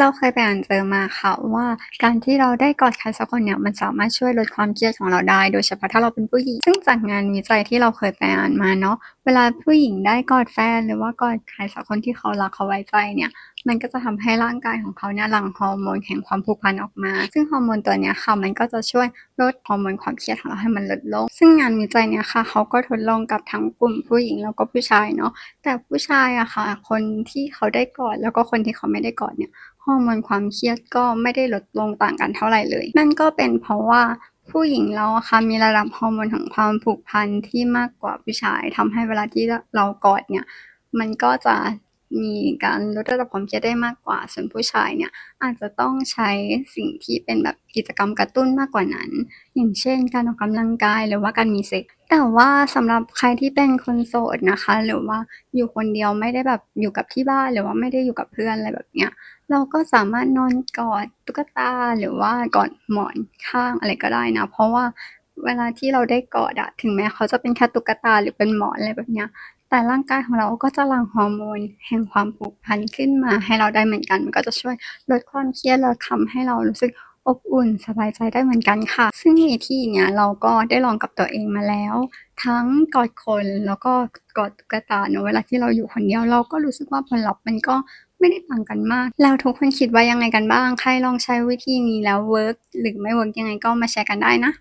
เราเคยไปอ่านเจอมาค่ะว่า การที่เราได้กอดใครสักคนเนี่ยมันสามารถช่วยลดความเครียดของเราได้ โดยเฉพาะถ้าเราเป็นผู้หญิง ซึ่งจากงานวิจัยที่เราเคยไปอ่านมาเนาะเวลาผู้หญิงได้กอดแฟนหรือว่ากอดใครสักคนที่เขารักเขาไว้ใจเนี่ยมันก็จะทำให้ร่างกายของเขาเนี่ยหลั่งฮอร์โมนแห่งความผูกพันออกมา ซึ่งฮอร์โมนตัวเนี้ยค่ะมันก็จะช่วยลดฮอร์โมนความเครียดของเราให้มันลดลง ซึ่งงานวิจัยเนี้ยค่ะเขาก็ทดลองกับทั้งกลุ่มผู้หญิงแล้วก็ผู้ชายเนาะแต่ผู้ชายอะค่ะ คนที่เขาได้กอดแล้วก็คนที่เขาไม่ได้กอดเนี่ยฮอร์โมนความเครียดก็ไม่ได้ลดลงต่างกันเท่าไหร่เลย นั่นก็เป็นเพราะว่าผู้หญิงเราอะค่ะมีระดับฮอร์โมนของความผูกพันที่มากกว่าผู้ชายทำให้เวลาที่เรากอดเนี่ย มันก็จะมีการลดระดับความเครียดได้มากกว่า ส่วนผู้ชายเนี่ยอาจจะต้องใช้สิ่งที่เป็นแบบกิจกรรมกระตุ้นมากกว่านั้น อย่างเช่น การออกกำลังกายหรือว่าการมีเซ็ก แต่ว่าสำหรับใครที่เป็นคนโสดนะคะ หรือว่าอยู่คนเดียวไม่ได้แบบอยู่กับที่บ้าน หรือว่าไม่ได้อยู่กับเพื่อน อะไรแบบเนี้ย เราก็สามารถนอนกอดตุ๊กตา หรือว่ากอดหมอนข้างอะไรก็ได้นะ เพราะว่าเวลาที่เราได้กอดอะถึงแม้เขาจะเป็นแค่ตุ๊กตาหรือเป็นหมอนอะไรแบบเนี้ย แต่ร่างกายของเราก็จะหลั่งฮอร์โมนแห่งความผูกพันขึ้นมาให้เราได้เหมือนกัน มันก็จะช่วยลดความเครียดแล้วทำให้เรารู้สึก อบอุ่นสบายใจได้เหมือนกันค่ะ ซึ่งวิธีเนี้ยเราก็ได้ลองกับตัวเองมาแล้ว ทั้งกอดคนแล้วก็กอดตุ๊กตาเนาะเวลาที่เราอยู่คนเดียวเราก็รู้สึกว่าผลลัพธ์มันก็ไม่ได้ต่างกันมาก แล้วทุกคนคิดว่ายังไงกันบ้าง?ใครลองใช้วิธีนี้แล้วเวิร์กหรือไม่เวิร์กยังไงก็มาแชร์กันได้นะ